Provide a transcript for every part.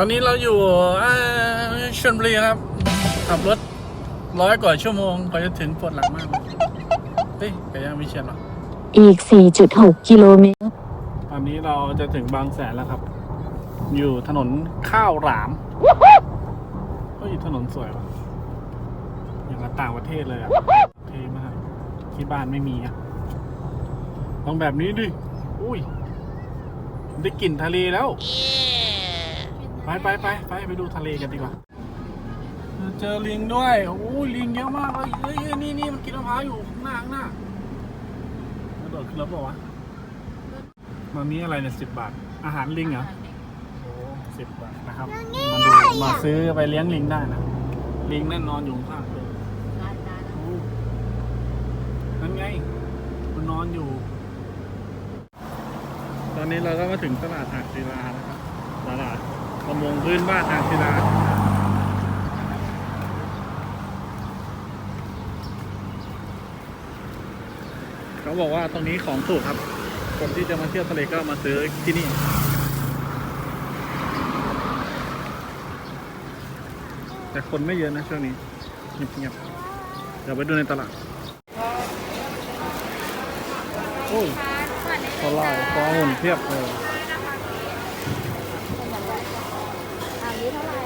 ตอนนี้เราอยู่อ่าชลบุรีครับ ขับรถร้อยกว่าชั่วโมงกว่าจะถึงปวดหลังมากเลยเฮ้ยไปยังไม่เชียนหรอ อีก 4.6 กิโลเมตร ตอนนี้เราจะถึงบางแสนแล้วครับ อยู่ถนนข้าวหลาม เฮ้ย ถนนสวยว่ะ อย่างกับต่างประเทศเลยอะเท่มาก ที่บ้านไม่มีอะต้องแบบนี้ดิ อุ้ย ได้กลิ่นทะเลแล้ว ไปไปไปไปไปดูทะเลกันดีกว่า เจอลิงด้วยโอ้ลิงเยอะมากเลยเฮ้ยนี่นี่มันกินมะพร้าวอยู่ข้างหน้าข้างหน้ากระโดดขึ้นรถเปล่าวะตอนนี้อะไรเนี่ยสิบบาท อาหารลิงเหรอโอ้สิบบาทนะครับมาดูมาซื้อไปเลี้ยงลิงได้นะลิงนั่นนอนอยู่ข้างเลยนั่นไงมันนอนอยู่ ตอนนี้เราก็มาถึงตลาดอ่างศิลานะครับตลาด ประมงพื้นบ้านอ่างศิลาเขาบอกว่าตรงนี้ของถูกครับ คนที่จะมาเที่ยวทะเลก็มาซื้อที่นี่แต่คนไม่เยอะนะช่วงนี้เงียบๆเดี๋ยวไปดูในตลาดโอ้ยปลาไหลปลาหุ่นเทียบเลย อันนี้เท่าไหร่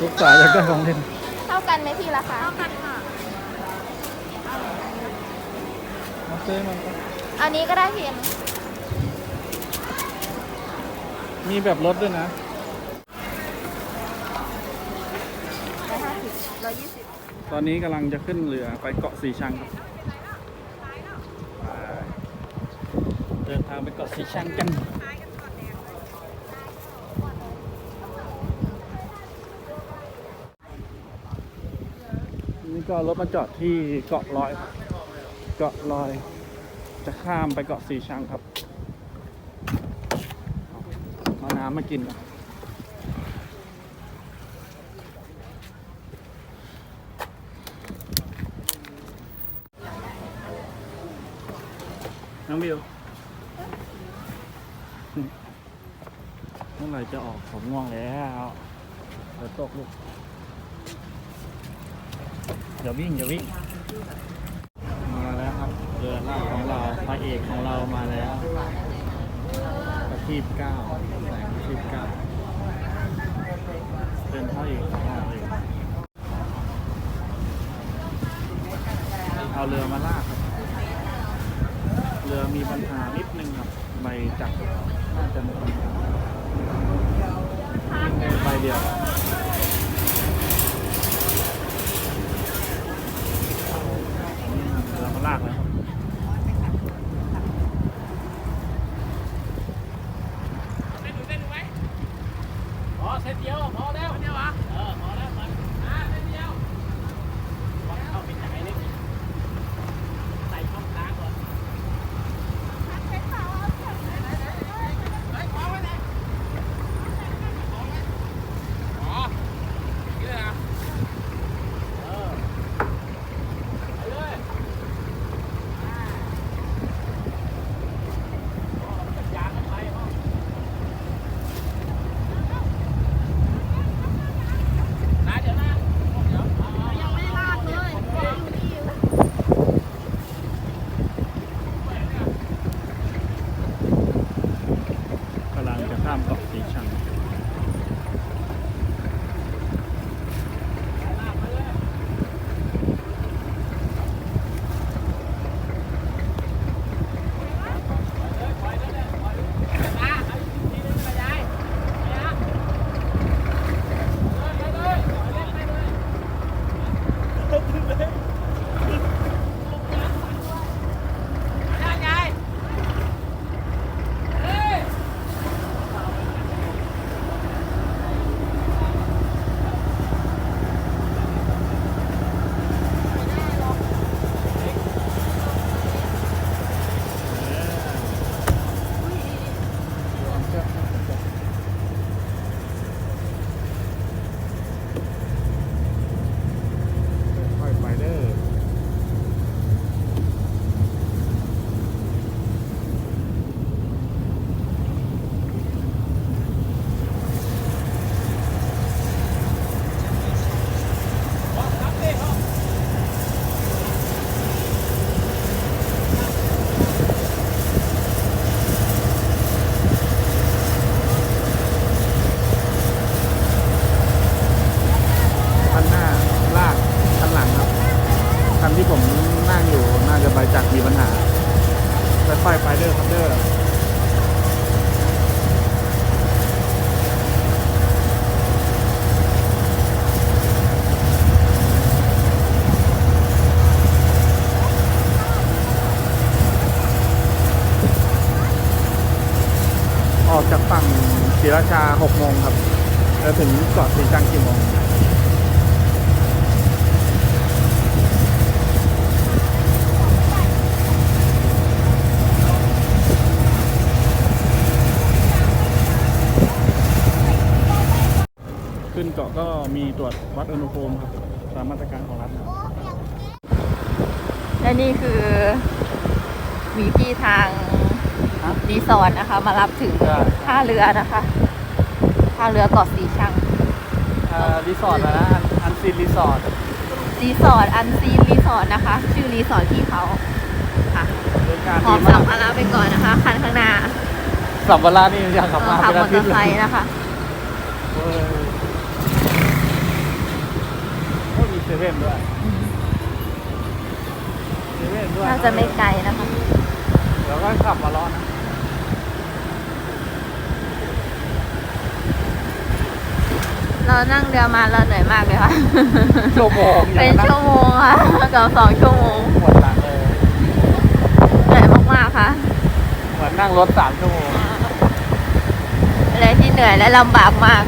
ลูกสาวอยากได้ของเล่นเท่ากันไหมพี่ราคาเท่ากันค่ะ มาซื้อมันก็อันนี้ก็ได้พี่มีแบบรถด้วยนะ ร้อยห้าสิบร้อยยี่สิบตอนนี้กำลังจะขึ้นเรือไปเกาะสีชังครับไปเดินทางไปเกาะสีชังกัน ก็รถมาจอดที่เกาะลอย เกาะลอย จะข้ามไปเกาะสีชังครับเอาน้ำมากินก่อนน้องบิวเมื่อไหร่จะออกผมง่วงแล้วเดี๋ยวตกลูก อย่าวิ่งอย่าวิ่ง มาแล้วครับเรือล่าของเราพระเอกของเรามาแล้วประทีปเก้าแสงประทีปเก้าเป็นพระเอกของเราเองเอาเรือมาลากครับ เรือมีปัญหานิดนึงครับใบจักรน่าจะมีปัญหาใบเดียว เรา มาลากแล้ว จะถึงเกาะสีจังกี่โมงขึ้นเกาะก็มีตรวจวัดอุณหภูมิครับตามมาตรการของรัฐนะครับและนี่คือมีพี่ทางรีสอร์ทนะคะ มารับถึงใช่ท่าเรือนะคะ ท่าเรือเกาะสีชังรีสอร์ทนะอันซีนรีสอร์ทรีสอร์ทอันซีนรีสอร์ทนะคะ ชื่อรีสอร์ทที่เขาค่ะบริการหอดีบสัมามกภาระไปก่อนนะคะ คันข้างหน้าสัมภาระนี่ยังขับมาขับเป็นมออาเตทิอตย์ร์เลไซยค์นะคะ เออโอ้ยมีเซเว่นด้วยเซเว่นด้วยน่าจะไม่ไกลนะคะ เดี๋ยวก็ขับมาล้อนะ เรา นั่งเรือมาเราเหนื่อยมากเลยค่ะ ชั่วโมงอย่าเป็นงนั้นชั่วโมงค่ะเกับสองชั่วโมงปวดหลังเลย เหนื่อยมากๆค่ะ เหมือนนั่งรถสามชั่วโมงอะไรที่เหนื่อยและลำบากมาก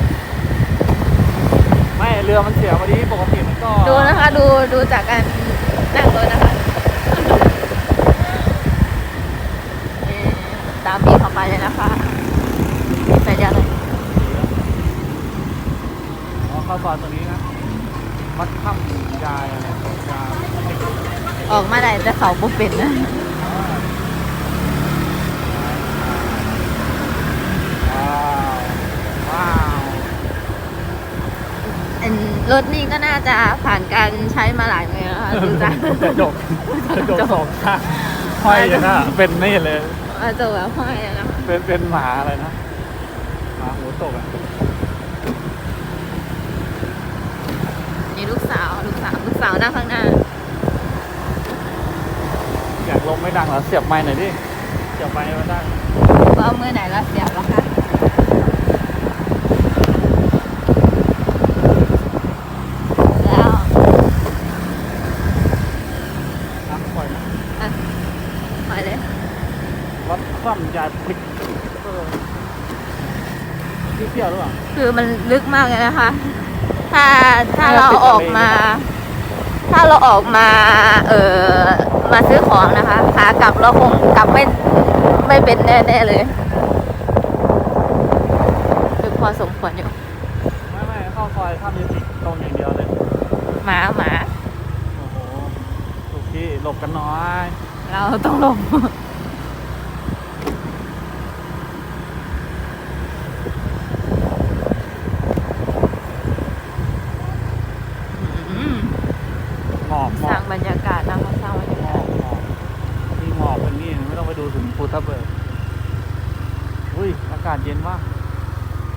ไม่เรือมันเสียพอดีปกติมันก็ ดูนะคะ ดูดูจากการนั่งรถนะคะนี่ตามพี่เข้าไปเลยนะคะไปเดียวเลย อ๋อเข้าซอยตรงนี้นะวัดถ้ำยายอะไรยายออกมาได้แต่เขาบุเป็นนะว้าวว้าวอันรถนี่ก็น่าจะผ่านการใช้มาหลายเมืองแล้วค่ะดูจากกระจกกระจกสองข้างห้อยอย่างนั้นอะเป็นนี่เลยอาจจะแบบห้อยอะนะคะเป็นเป็นหมาอะไรนะหมาหูตกอะ นี่ ลูกสาวลูกสาวลูกสาวนั่งข้างหน้า อยากลงไม่ดังเหรอเสียบไม้หน่อยดิเสียบไม้มาได้ว่าเอามือไหนละเสียบแล้วคะแล้ว น้ำปล่อยนะ อะปล่อยเลย วัดคว่ำยายพลิกเออที่ เที่ยวหรือเปล่า คือมันลึกมากเลยนะคะ ถ้าถ้าไม่เราติดออกทะเลมาหรือเปล่าถ้าเราออกมา เออมาซื้อของนะคะขากลับเราคงกลับไม่ไม่เป็นแน่ๆเลยลึกพอสมควรอยู่ ไม่ไม่เข้าซอยข้ามมิวสิกตรงอย่างเดียวเลย หมาหมาโอ้โหถูกที่หลบกันน้อย เราต้องลง อืม หมอบหม ส อ ร้า บ งบรรยากาศนะคะสร้างบรรยา หม กา อ ศ บหมอบมีหมอบเป็นนี่ไม่ต้องไปดูถึงภูทับเบิกอุ้ยอากาศเย็นว่าก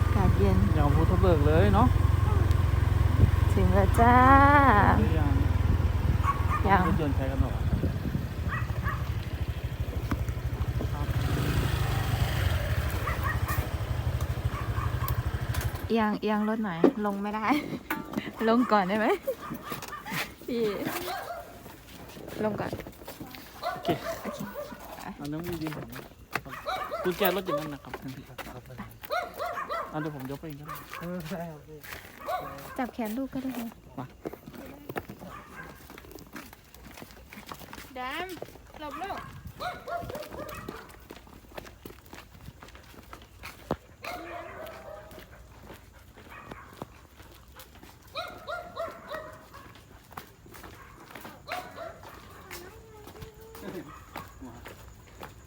อากาศเย็น อย่างภูทับเบิกเลยเนาะ ถึ งแล้วจ้าหรือยังยังรถยนต์ใช้กันหรอครับเอียงเอียงรถหน่อย ลงไม่ได้ ลงก่อนได้ไหมพี่ ลงก่อน โอเคอันนั้นมีดีผมกุญแจรถอย่างนั้นนะครับ อันเดี๋ยวผมยกไปเองก็ได้จับแขนลูกก็ได้ค่ะมาดามหลบลูก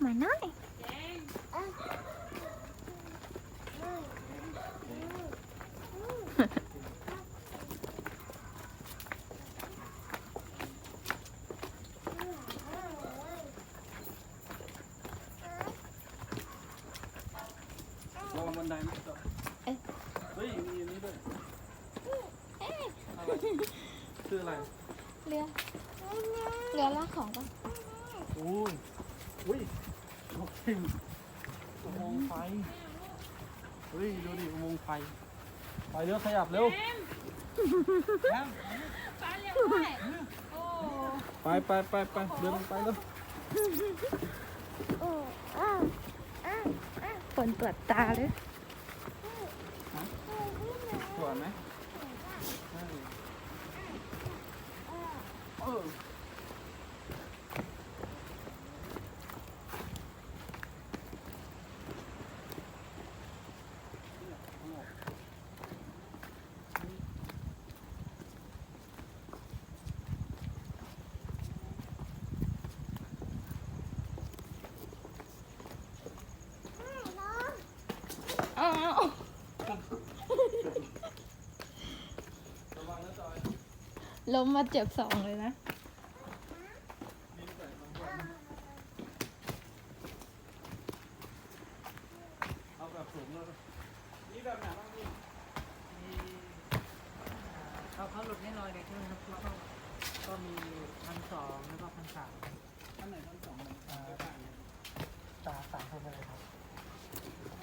มาหน่อย ลงบันไดไหมต่อเฮ้ยมีอันนี้ด้วยอะไรชื่ออะไรเรือเรือลากของปะอุ้ยอุ้ยโอ้ยอุโมงค์ไฟเฮ้ยดูดิอุโมงค์ไฟไปเร็วขยับเร็วไปไปไปไปเดินลงไปเร็ว คนตรวจตาเลยสวยไหมเออ ล้มมาเจ็บสองเลยนะ เอาแบบสูงเลยนี่แบบไหนบ้างพี่เอาเขาหลุดแน่นอนเลยใช่ไหมครับแล้วก็ก็มีพันสองแล้วก็พันสามอันไหนทั้งสองมันอ่าต่างกันตาสามคนเลยครับ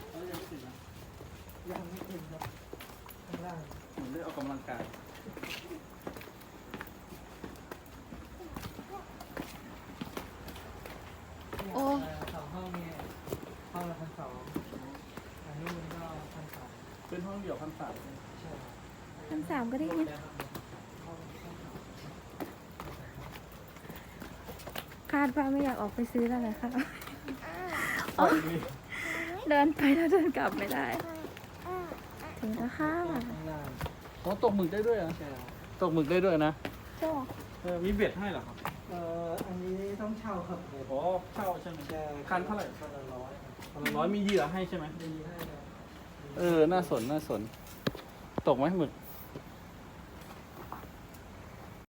แล้วยังไม่ถึงนะยังไม่ถึงครับข้างล่างเหมือนได้ออกกำลังกาย โอ้เสองห้องเนี่ยห้องละพันสองอันนี้มันก็พันสามเป็นห้องเดี่ยวพันสามใช่พันสามก็ได้ยินคาดว่าไม่อยากออกไปซื้อแล้วแหละค่ะอ๋อนี่เดินไปแล้วเดินกลับไม่ได้ ถึงแล้วค่ะข้างล่างอ๋อตกหมึกได้ด้วยเหรอใช่ตกหมึกได้ด้วยนะ โจ้ เออมีเบ็ดให้เหรอครับ เอ่ออันนี้ต้องเช่าครับผมอ๋อเช่าใช่ไหมใช่คันเท่าไหร่คันละร้อยครับคันละร้อยมีเหยื่อให้ใช่ไหมมีให้ครับเออ น่าสน น่าสน ตกไหมหมึก